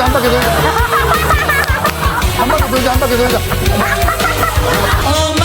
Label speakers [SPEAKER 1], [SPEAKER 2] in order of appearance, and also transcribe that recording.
[SPEAKER 1] 돌자 한 바퀴 돌자 한 바퀴 돌자 한 바퀴 돌자